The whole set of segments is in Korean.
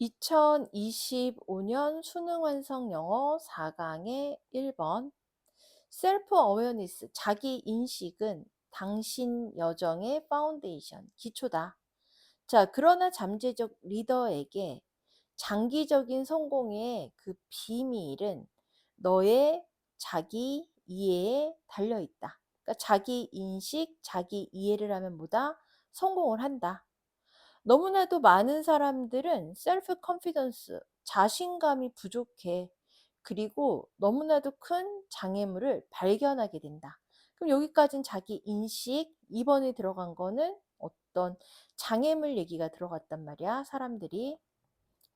2025년 수능 완성 영어 4강의 1번 셀프 어웨어니스 자기 인식은 당신 여정의 파운데이션 기초다. 자, 그러나 잠재적 리더에게 장기적인 성공의 그 비밀은 너의 자기 이해에 달려 있다. 그러니까 자기 인식, 자기 이해를 하면 뭐다? 성공을 한다. 너무나도 많은 사람들은 셀프 컨피던스, 자신감이 부족해. 그리고 너무나도 큰 장애물을 발견하게 된다. 그럼 여기까지는 자기 인식, 2번에 들어간 거는 어떤 장애물 얘기가 들어갔단 말이야. 사람들이.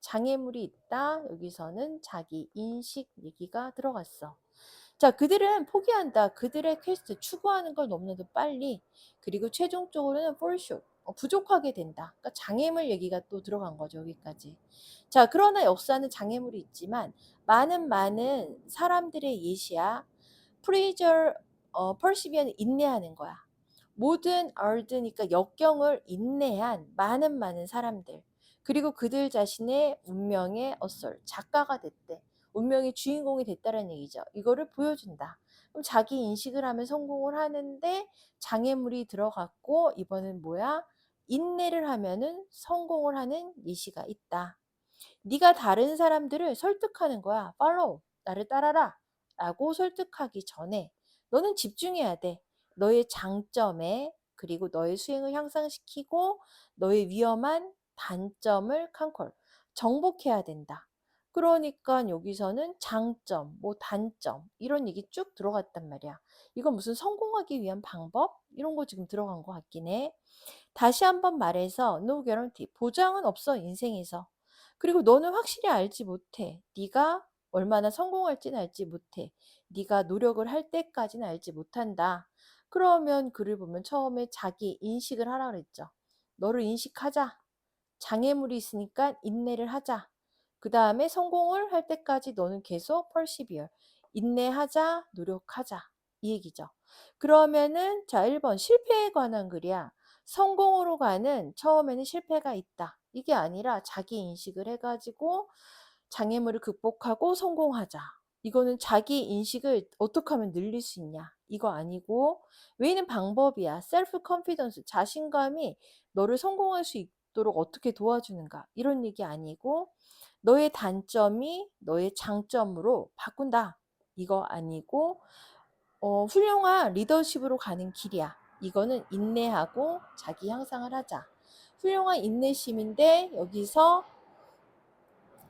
장애물이 있다. 여기서는 자기 인식 얘기가 들어갔어. 자, 그들은 포기한다. 그들의 퀘스트 추구하는 걸 너무나도 빨리. 그리고 최종적으로는 폴쇼. 어, 부족하게 된다. 그러니까 장애물 얘기가 또 들어간 거죠, 여기까지. 자, 그러나 역사는 장애물이 있지만 많은 많은 사람들의 예시야. 프리저 어, 펄시비언 인내하는 거야. 모든 얼드니까 역경을 인내한 많은 많은 사람들. 그리고 그들 자신의 운명의 어설 작가가 됐대. 운명의 주인공이 됐다는 얘기죠. 이거를 보여준다. 그럼 자기 인식을 하면 성공을 하는데 장애물이 들어갔고 이번엔 뭐야? 인내를 하면은 성공을 하는 예시가 있다. 네가 다른 사람들을 설득하는 거야. 팔로우 나를 따라라 라고 설득하기 전에 너는 집중해야 돼. 너의 장점에 그리고 너의 수행을 향상시키고 너의 위험한 단점을 컨콜 정복해야 된다. 그러니까 여기서는 장점, 뭐 단점 이런 얘기 쭉 들어갔단 말이야. 이건 무슨 성공하기 위한 방법 이런 거 지금 들어간 것 같긴 해. 다시 한번 말해서 no guarantee 보장은 없어 인생에서. 그리고 너는 확실히 알지 못해. 네가 얼마나 성공할지는 알지 못해. 네가 노력을 할 때까지는 알지 못한다. 그러면 글을 보면 처음에 자기 인식을 하라 그랬죠. 너를 인식하자. 장애물이 있으니까 인내를 하자. 그 다음에 성공을 할 때까지 너는 계속 persevere. 인내하자, 노력하자. 이 얘기죠. 그러면은 자 1번 실패에 관한 글이야. 성공으로 가는 처음에는 실패가 있다. 이게 아니라 자기 인식을 해가지고 장애물을 극복하고 성공하자. 이거는 자기 인식을 어떻게 하면 늘릴 수 있냐. 이거 아니고 왜는 방법이야. 셀프 컨피던스 자신감이 너를 성공할 수 있도록 어떻게 도와주는가. 이런 얘기 아니고 너의 단점이 너의 장점으로 바꾼다. 이거 아니고 어, 훌륭한 리더십으로 가는 길이야. 이거는 인내하고 자기 향상을 하자. 훌륭한 인내심인데 여기서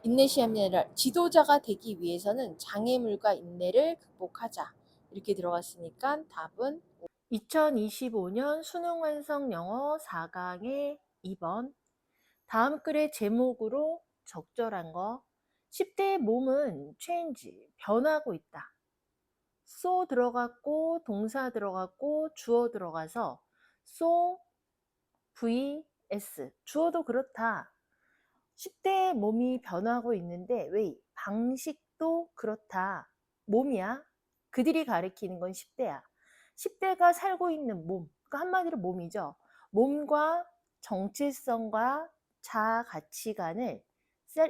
인내심이 아니라 지도자가 되기 위해서는 장애물과 인내를 극복하자. 이렇게 들어갔으니까 답은 2025년 수능 완성 영어 4강의 2번 다음 글의 제목으로 적절한 거 10대의 몸은 change, 변하고 있다. so 들어갔고 동사 들어갔고 주어 들어가서 so vs 주어도 그렇다. 10대의 몸이 변하고 있는데 왜 방식도 그렇다. 몸이야. 그들이 가리키는 건 10대야. 10대가 살고 있는 몸, 그러니까 한마디로 몸이죠. 몸과 정체성과 자아 가치관을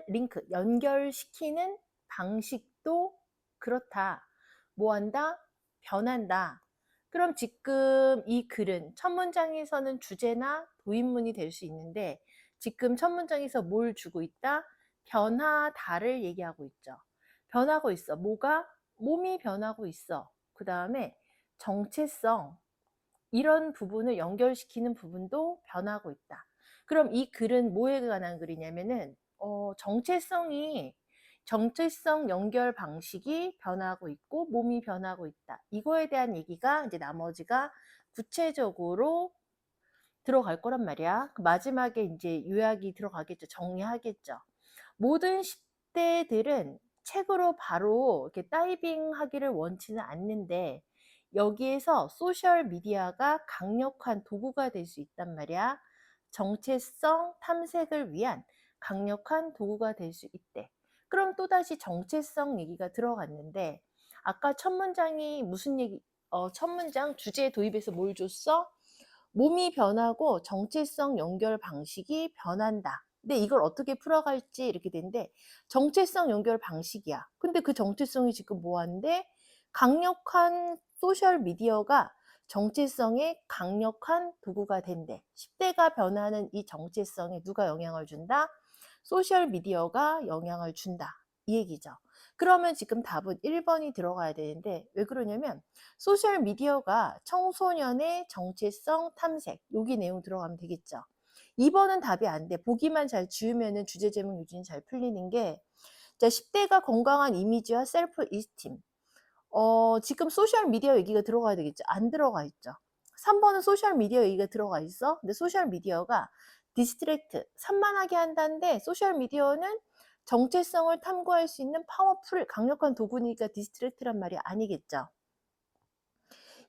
링크, 연결시키는 방식도 그렇다. 뭐 한다? 변한다. 그럼 지금 이 글은 첫 문장에서는 주제나 도입문이 될 수 있는데 지금 첫 문장에서 뭘 주고 있다? 변하다를 얘기하고 있죠. 변하고 있어. 뭐가? 몸이 변하고 있어. 그 다음에 정체성, 이런 부분을 연결시키는 부분도 변하고 있다. 그럼 이 글은 뭐에 관한 글이냐면은 어, 정체성이 정체성 연결 방식이 변하고 있고 몸이 변하고 있다. 이거에 대한 얘기가 이제 나머지가 구체적으로 들어갈 거란 말이야. 그 마지막에 이제 요약이 들어가겠죠. 정리하겠죠. 모든 10대들은 책으로 바로 이렇게 다이빙 하기를 원치는 않는데 여기에서 소셜 미디어가 강력한 도구가 될 수 있단 말이야. 정체성 탐색을 위한 강력한 도구가 될 수 있대. 그럼 또다시 정체성 얘기가 들어갔는데 아까 첫 문장이 무슨 얘기 어, 첫 문장 주제 도입에서 뭘 줬어? 몸이 변하고 정체성 연결 방식이 변한다. 근데 이걸 어떻게 풀어갈지 이렇게 되는데 정체성 연결 방식이야. 근데 그 정체성이 지금 뭐한데 강력한 소셜 미디어가 정체성의 강력한 도구가 된대. 10대가 변하는 이 정체성에 누가 영향을 준다? 소셜 미디어가 영향을 준다. 이 얘기죠. 그러면 지금 답은 1번이 들어가야 되는데 왜 그러냐면 소셜 미디어가 청소년의 정체성 탐색 여기 내용 들어가면 되겠죠. 2번은 답이 안 돼. 보기만 잘 지우면은 주제 제목 유진이 잘 풀리는 게 자, 10대가 건강한 이미지와 셀프 이스팀. 어, 지금 소셜 미디어 얘기가 들어가야 되겠죠. 안 들어가 있죠. 3번은 소셜 미디어 얘기가 들어가 있어. 근데 소셜 미디어가 디스트랙트, 산만하게 한다는데 소셜 미디어는 정체성을 탐구할 수 있는 파워풀 강력한 도구니까 디스트랙트란 말이 아니겠죠.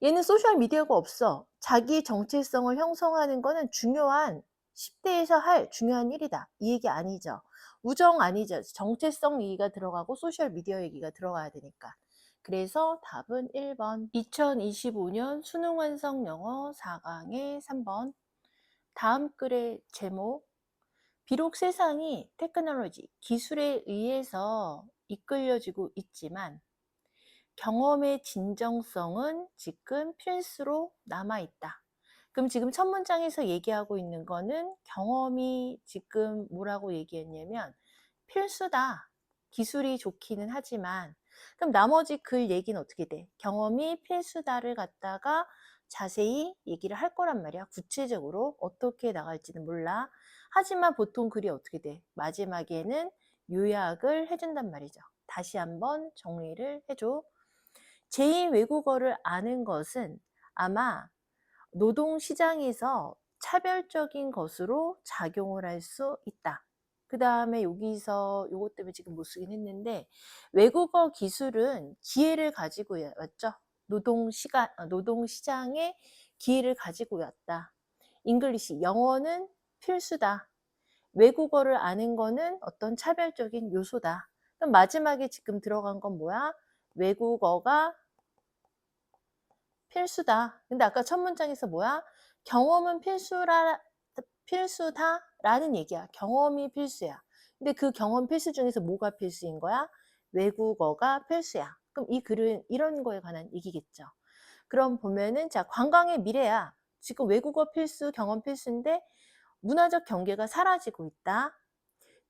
얘는 소셜 미디어가 없어. 자기 정체성을 형성하는 거는 중요한 10대에서 할 중요한 일이다. 이 얘기 아니죠. 우정 아니죠. 정체성 얘기가 들어가고 소셜 미디어 얘기가 들어가야 되니까. 그래서 답은 1번. 2025년 수능 완성 영어 4강의 3번. 다음 글의 제목. 비록 세상이 테크놀로지, 기술에 의해서 이끌려지고 있지만 경험의 진정성은 지금 필수로 남아 있다. 그럼 지금 첫 문장에서 얘기하고 있는 거는 경험이 지금 뭐라고 얘기했냐면 필수다. 기술이 좋기는 하지만 그럼 나머지 글 얘기는 어떻게 돼? 경험이 필수다를 갖다가 자세히 얘기를 할 거란 말이야. 구체적으로 어떻게 나갈지는 몰라. 하지만 보통 글이 어떻게 돼? 마지막에는 요약을 해준단 말이죠. 다시 한번 정리를 해줘. 제2 외국어를 아는 것은 아마 노동시장에서 차별적인 것으로 작용을 할 수 있다. 그 다음에 여기서 요것 때문에 지금 못 쓰긴 했는데 외국어 기술은 기회를 가지고 왔죠. 노동 시간, 어, 노동 시장에 기회를 가지고 왔다. 잉글리시, 영어는 필수다. 외국어를 아는 거는 어떤 차별적인 요소다. 그럼 마지막에 지금 들어간 건 뭐야? 외국어가 필수다. 근데 아까 첫 문장에서 뭐야? 경험은 필수라, 필수다 라는 얘기야. 경험이 필수야. 근데 그 경험 필수 중에서 뭐가 필수인 거야? 외국어가 필수야. 그럼 이 글은 이런 거에 관한 얘기겠죠. 그럼 보면은 자 관광의 미래야. 지금 외국어 필수, 경험 필수인데 문화적 경계가 사라지고 있다.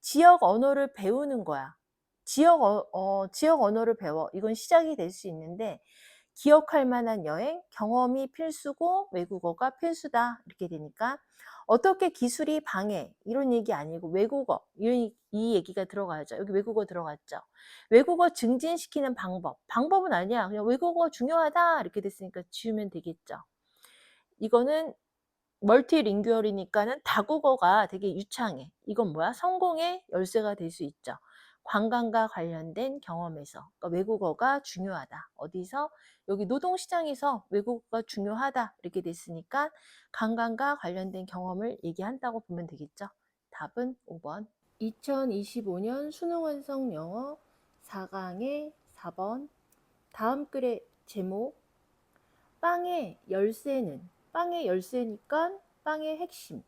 지역 언어를 배우는 거야. 지역, 어, 어, 지역 언어를 배워. 이건 시작이 될 수 있는데 기억할 만한 여행, 경험이 필수고 외국어가 필수다. 이렇게 되니까 어떻게 기술이 방해 이런 얘기 아니고 외국어 이, 이 얘기가 들어가죠. 여기 외국어 들어갔죠. 외국어 증진시키는 방법. 방법은 아니야. 그냥 외국어 중요하다 이렇게 됐으니까 지우면 되겠죠. 이거는 멀티링규얼이니까는 다국어가 되게 유창해. 이건 뭐야? 성공의 열쇠가 될 수 있죠. 관광과 관련된 경험에서 그러니까 외국어가 중요하다. 어디서? 여기 노동시장에서 외국어가 중요하다. 이렇게 됐으니까 관광과 관련된 경험을 얘기한다고 보면 되겠죠. 답은 5번. 2025년 수능 완성 영어 4강의 4번. 다음 글의 제목. 빵의 열쇠는 빵의 열쇠니까 빵의 핵심.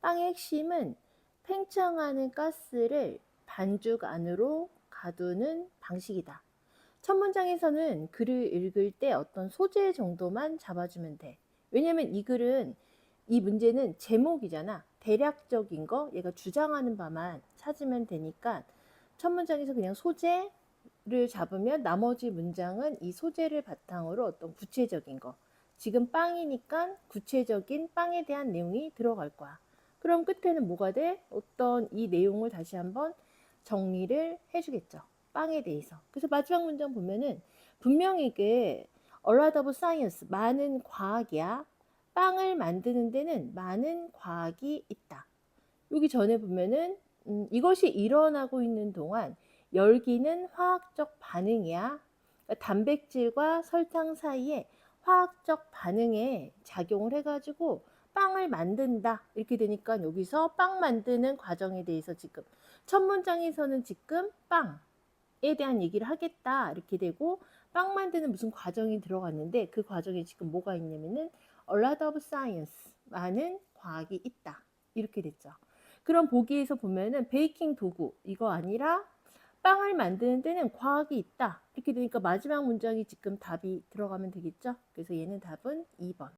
빵의 핵심은 팽창하는 가스를 반죽 안으로 가두는 방식이다. 첫 문장에서는 글을 읽을 때 어떤 소재 정도만 잡아주면 돼. 왜냐면 이 글은 이 문제는 제목이잖아. 대략적인 거 얘가 주장하는 바만 찾으면 되니까 첫 문장에서 그냥 소재를 잡으면 나머지 문장은 이 소재를 바탕으로 어떤 구체적인 거 지금 빵이니까 구체적인 빵에 대한 내용이 들어갈 거야. 그럼 끝에는 뭐가 돼? 어떤 이 내용을 다시 한번 정리를 해주겠죠. 빵에 대해서. 그래서 마지막 문장 보면은 분명히 이게 a lot of science, 많은 과학이야. 빵을 만드는 데는 많은 과학이 있다. 여기 전에 보면은 음, 이것이 일어나고 있는 동안 열기는 화학적. 그러니까 단백질과 설탕 사이에 화학적 반응에 작용을 해가지고 빵을 만든다. 이렇게 되니까 여기서 빵 만드는 과정에 대해서 지금 첫 문장에서는 지금 빵에 대한 얘기를 하겠다. 이렇게 되고 빵 만드는 무슨 과정이 들어갔는데 그 과정에 지금 뭐가 있냐면은 a lot of science 많은 과학이 있다. 이렇게 됐죠. 그럼 보기에서 보면은 베이킹 도구 이거 아니라 빵을 만드는 데는 과학이 있다. 이렇게 되니까 마지막 문장이 지금 답이 들어가면 되겠죠? 그래서 얘는 답은 2번.